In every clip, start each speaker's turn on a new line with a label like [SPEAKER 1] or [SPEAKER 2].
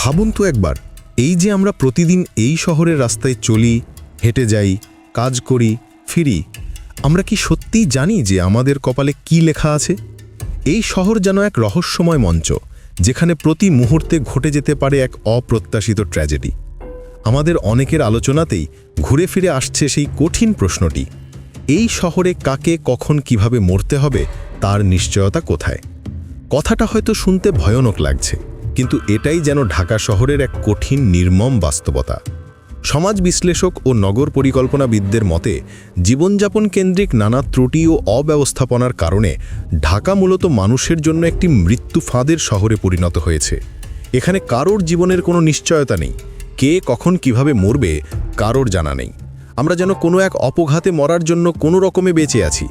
[SPEAKER 1] ভাবুন তো একবার, এই যে আমরা প্রতিদিন এই শহরের রাস্তায় চলি, হেঁটে যাই, কাজ করি, ফিরি, আমরা কি সত্যিই জানি যে আমাদের কপালে কি লেখা আছে? এই শহর যেন এক রহস্যময় মঞ্চ, যেখানে প্রতি মুহূর্তে ঘটে যেতে পারে এক অপ্রত্যাশিত ট্র্যাজেডি। আমাদের অনেকের আলোচনাতেই ঘুরে ফিরে আসছে সেই কঠিন প্রশ্নটি, এই শহরে কাকে, কখন, কীভাবে মরতে হবে, তার নিশ্চয়তা কোথায়? কথাটা হয়তো শুনতে ভয়ানক লাগছে। কিন্তু এটাই যেন ঢাকা শহরের এক কঠিন নির্মম বাস্তবতা। সমাজ বিশ্লেষক ও নগর পরিকল্পনাবিদদের মতে, জীবনযাপন কেন্দ্রিক নানা ত্রুটি ও অব্যবস্থাপনার কারণে ঢাকা মূলত মানুষের জন্য একটি মৃত্যু ফাঁদের শহরে পরিণত হয়েছে। এখানে কারোর জীবনের কোনো নিশ্চয়তা নেই, কে কখন কীভাবে মরবে কারোর জানা নেই। আমরা যেন কোনো এক অপঘাতে মরার জন্য কোনো রকমে বেঁচে আছি।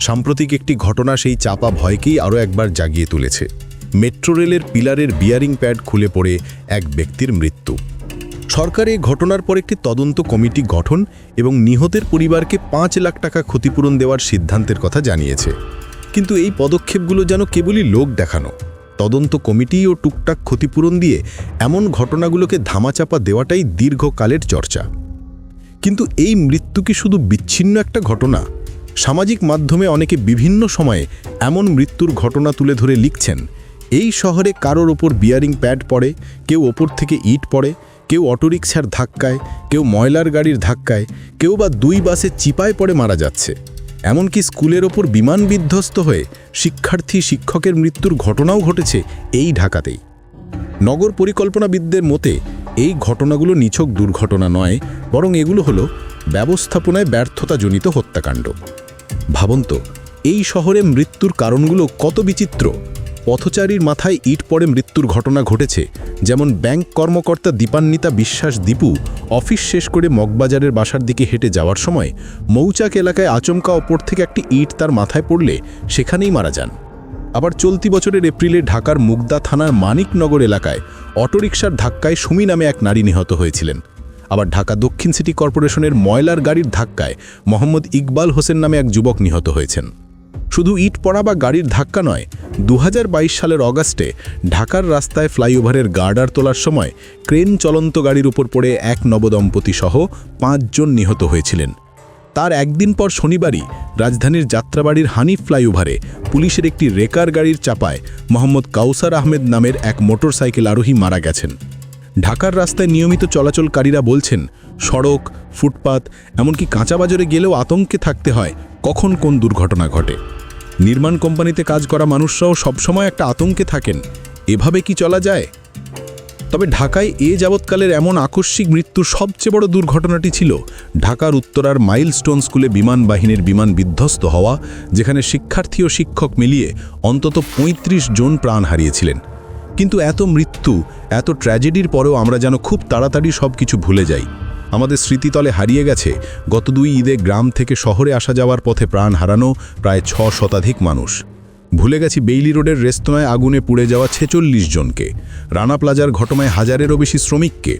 [SPEAKER 1] সাম্প্রতিক একটি ঘটনা সেই চাপা ভয়কেই আরও একবার জাগিয়ে তুলেছে। মেট্রো রেলের পিলারের বিয়ারিং প্যাড খুলে পড়ে এক ব্যক্তির মৃত্যু। সরকার এই ঘটনার পর একটি তদন্ত কমিটি গঠন এবং নিহতের পরিবারকে পাঁচ লাখ টাকা ক্ষতিপূরণ দেওয়ার সিদ্ধান্তের কথা জানিয়েছে। কিন্তু এই পদক্ষেপগুলো যেন কেবলই লোক দেখানো। তদন্ত কমিটি ও টুকটাক ক্ষতিপূরণ দিয়ে এমন ঘটনাগুলোকে ধামাচাপা দেওয়াটাই দীর্ঘকালের চর্চা। কিন্তু এই মৃত্যু কি শুধু বিচ্ছিন্ন একটা ঘটনা? সামাজিক মাধ্যমে অনেকে বিভিন্ন সময়ে এমন মৃত্যুর ঘটনা তুলে ধরে লিখছেন। এই শহরে কারোর ওপর বিয়ারিং প্যাড পড়ে, কেউ ওপর থেকে ইট পড়ে, কেউ অটোরিকশার ধাক্কায়, কেউ ময়লার গাড়ির ধাক্কায়, কেউ বা দুই বাসে চিপায় পড়ে মারা যাচ্ছে। এমনকি স্কুলের ওপর বিমান বিধ্বস্ত হয়ে শিক্ষার্থী, শিক্ষকের মৃত্যুর ঘটনাও ঘটেছে এই ঢাকাতেই। নগর পরিকল্পনাবিদদের মতে, এই ঘটনাগুলো নিছক দুর্ঘটনা নয়, বরং এগুলো হলো ব্যবস্থাপনায় ব্যর্থতাজনিত হত্যাকাণ্ড। ভাবন্ত, এই শহরে মৃত্যুর কারণগুলো কত বিচিত্র? পথচারীর মাথায় ইট পড়ে মৃত্যুর ঘটনা ঘটেছে, যেমন ব্যাংক কর্মকর্তা দীপান্বিতা বিশ্বাস দীপু অফিস শেষ করে মগবাজারের বাসার দিকে হেঁটে যাওয়ার সময় মৌচাক এলাকায় আচমকা ওপর থেকে একটি ইট তার মাথায় পড়লে সেখানেই মারা যান। আবার চলতি বছরের এপ্রিলে ঢাকার মুগদা থানার মানিকনগর এলাকায় অটোরিকশার ধাক্কায় সুমি নামে এক নারী নিহত হয়েছিলেন। আবার ঢাকা দক্ষিণ সিটি কর্পোরেশনের ময়লার গাড়ির ধাক্কায় মোহাম্মদ ইকবাল হোসেন নামে এক যুবক নিহত হয়েছেন। শুধু ইট পড়া বা গাড়ির ধাক্কা নয় দু সালের অগাস্টে ঢাকার রাস্তায় ফ্লাইওভারের গার্ডার তোলার সময় ক্রেন চলন্ত গাড়ির উপর পড়ে এক নবদম্পতি সহ পাঁচজন নিহত হয়েছিলেন। তার একদিন পর শনিবারই রাজধানীর যাত্রাবাড়ির হানিফ ফ্লাইওভারে পুলিশের একটি রেকার গাড়ির চাপায় মোহাম্মদ কাউসার আহমেদ নামের এক মোটরসাইকেল আরোহী মারা গেছেন। ঢাকার রাস্তায় নিয়মিত চলাচলকারীরা বলছেন, সড়ক, ফুটপাত, এমনকি কাঁচা বাজারে গেলেও আতঙ্কে থাকতে হয় কখন কোন দুর্ঘটনা ঘটে? নির্মাণ কোম্পানিতে কাজ করা মানুষরাও সবসময় একটা আতঙ্কে থাকেন। এভাবে কি চলা যায়? তবে ঢাকায় এ যাবৎকালের এমন আকস্মিক মৃত্যুর সবচেয়ে বড় দুর্ঘটনাটি ছিল ঢাকার উত্তরার মাইলস্টোন স্কুলে বিমান বাহিনীর বিমান বিধ্বস্ত হওয়া, যেখানে শিক্ষার্থী ও শিক্ষক মিলিয়ে অন্তত ৩৫ জন প্রাণ হারিয়েছিলেন। কিন্তু এত মৃত্যু, এত ট্র্যাজেডির পরেও আমরা যেন খুব তাড়াতাড়ি সব কিছু ভুলে যাই। আমাদের স্মৃতিতলে হারিয়ে গেছে। গত দুই ঈদে গ্রাম থেকে শহরে আসা যাওয়ার পথে প্রাণ হারানো প্রায় ছ শতাধিক মানুষ। ভুলে গেছি বেইলি রোডের রেস্তোরাঁয় আগুনে পুড়ে যাওয়া ছেচল্লিশ জনকে। রানা প্লাজার ঘটনায় হাজারেরও বেশি শ্রমিককে।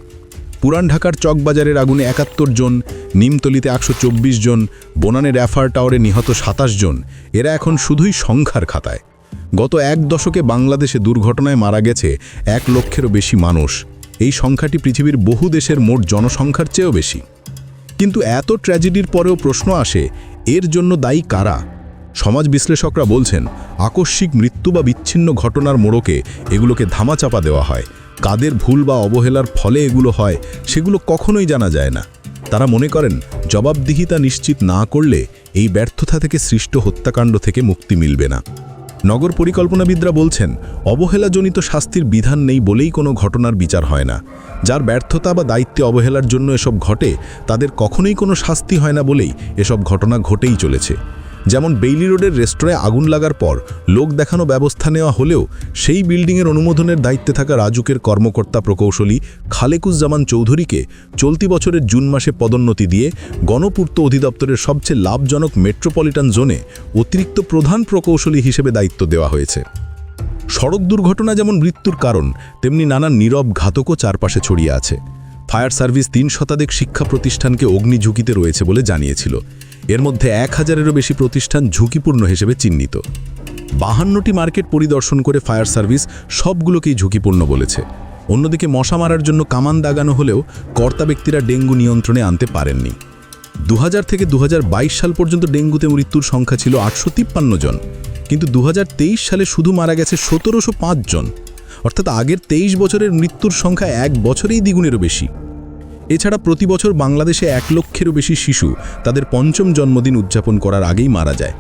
[SPEAKER 1] পুরান ঢাকার চকবাজারের আগুনে একাত্তর জন, নিমতলিতে একশো চব্বিশ জন বোনানের র্যাফার টাওয়ারে নিহত সাতাশ জন। এরা এখন শুধুই সংখ্যার খাতায়। গত এক দশকে বাংলাদেশে দুর্ঘটনায় মারা গেছে এক লক্ষেরও বেশি মানুষ। এই সংখ্যাটি পৃথিবীর বহু দেশের মোট জনসংখ্যার চেয়েও বেশি। কিন্তু এত ট্র্যাজেডির পরেও প্রশ্ন আসে, এর জন্য দায়ী কারা? সমাজ বিশ্লেষকরা বলছেন, আকস্মিক মৃত্যু বা বিচ্ছিন্ন ঘটনার মোড়কে এগুলোকে ধামাচাপা দেওয়া হয়। কাদের ভুল বা অবহেলার ফলে এগুলো হয়, সেগুলো কখনোই জানা যায় না। তারা মনে করেন, জবাবদিহিতা নিশ্চিত না করলে এই ব্যর্থতা থেকে সৃষ্ট হত্যাকাণ্ড থেকে মুক্তি মিলবে না। নগর পরিকল্পনাবিদরা বলছেন, অবহেলাজনিত শাস্তির বিধান নেই বলেই কোনো ঘটনার বিচার হয় না। যার ব্যর্থতা বা দায়িত্বে অবহেলার জন্য এসব ঘটে, তাদের কখনোই কোনো শাস্তি হয় না বলেই এসব ঘটনা ঘটেই চলেছে। যেমন বেইলি রোডের রেস্টোরাঁয় আগুন লাগার পর লোক দেখানো ব্যবস্থা নেওয়া হলেও সেই বিল্ডিংয়ের অনুমোদনের দায়িত্বে থাকা রাজুকের কর্মকর্তা প্রকৌশলী খালেকুজ্জামান চৌধুরীকে চলতি বছরের জুন মাসে পদোন্নতি দিয়ে গণপূর্ত অধিদপ্তরের সবচেয়ে লাভজনক মেট্রোপলিটন জোনে অতিরিক্ত প্রধান প্রকৌশলী হিসেবে দায়িত্ব দেওয়া হয়েছে। সড়ক দুর্ঘটনা যেমন মৃত্যুর কারণ, তেমনি নানা নীরব ঘাতকও চারপাশে ছড়িয়ে আছে। ফায়ার সার্ভিস তিন শতাধিক শিক্ষা প্রতিষ্ঠানকে অগ্নি ঝুঁকিতে রয়েছে বলে জানিয়েছিল। এর মধ্যে এক হাজারেরও বেশি প্রতিষ্ঠান ঝুঁকিপূর্ণ হিসেবে চিহ্নিত। বাহান্নটি মার্কেট পরিদর্শন করে ফায়ার সার্ভিস সবগুলোকেই ঝুঁকিপূর্ণ বলেছে।
[SPEAKER 2] অন্যদিকে মশা মারার জন্য কামান দাগানো হলেও কর্তা ব্যক্তিরা ডেঙ্গু নিয়ন্ত্রণে আনতে পারেননি। দু হাজার থেকে দু হাজার বাইশ সাল পর্যন্ত ডেঙ্গুতে মৃত্যুর সংখ্যা ছিল আটশো তিপ্পান্ন জন, কিন্তু দু হাজার তেইশ সালে শুধু মারা গেছে সতেরোশো পাঁচ জন। অর্থাৎ আগের তেইশ বছরের মৃত্যুর সংখ্যা এক বছরেই দ্বিগুণেরও বেশি। এছাড়া প্রতি বছর বাংলাদেশে এক লক্ষেরও বেশি শিশু তাদের পঞ্চম জন্মদিন উদযাপন করার আগেই মারা যায়।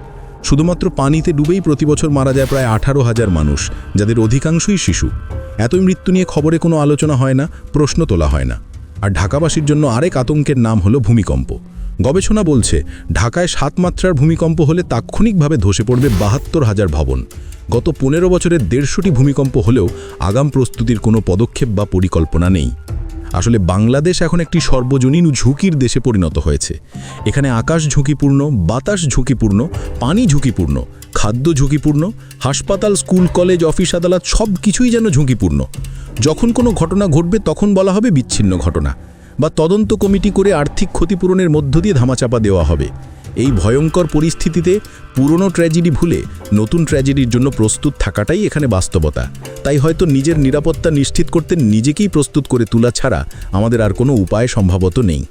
[SPEAKER 2] শুধুমাত্র পানিতে ডুবেই প্রতি বছর মারা যায় প্রায় আঠারো হাজার মানুষ, যাদের অধিকাংশই শিশু। এতই মৃত্যু নিয়ে খবরে কোনো আলোচনা হয় না, প্রশ্ন তোলা হয় না। আর ঢাকাবাসীর জন্য আরেক আতঙ্কের নাম হলো ভূমিকম্প। গবেষণা বলছে, ঢাকায় সাত মাত্রার ভূমিকম্প হলে তাৎক্ষণিকভাবে ধসে পড়বে বাহাত্তর হাজার ভবন। গত পনেরো বছরের দেড়শোটি ভূমিকম্প হলেও আগাম প্রস্তুতির কোনো পদক্ষেপ বা পরিকল্পনা নেই। আসলে বাংলাদেশ এখন একটি সর্বজনীন ঝুঁকির দেশে পরিণত হয়েছে। এখানে আকাশ ঝুঁকিপূর্ণ, বাতাস ঝুঁকিপূর্ণ, পানি ঝুঁকিপূর্ণ, খাদ্য ঝুঁকিপূর্ণ, হাসপাতাল, স্কুল, কলেজ, অফিস, আদালত সব কিছুই যেন ঝুঁকিপূর্ণ। যখন কোনো ঘটনা ঘটবে তখন বলা হবে বিচ্ছিন্ন ঘটনা বা তদন্ত কমিটি করে আর্থিক ক্ষতিপূরণের মধ্য দিয়ে ধামাচাপা দেওয়া হবে। এই ভয়ঙ্কর পরিস্থিতিতে পুরনো ট্র্যাজেডি ভুলে নতুন ট্র্যাজেডির জন্য প্রস্তুত থাকাটাই এখানে বাস্তবতা। তাই হয়তো নিজের নিরাপত্তা নিশ্চিত করতে নিজেকেই প্রস্তুত করে তোলা ছাড়া আমাদের আর কোনো উপায় সম্ভবত নেই।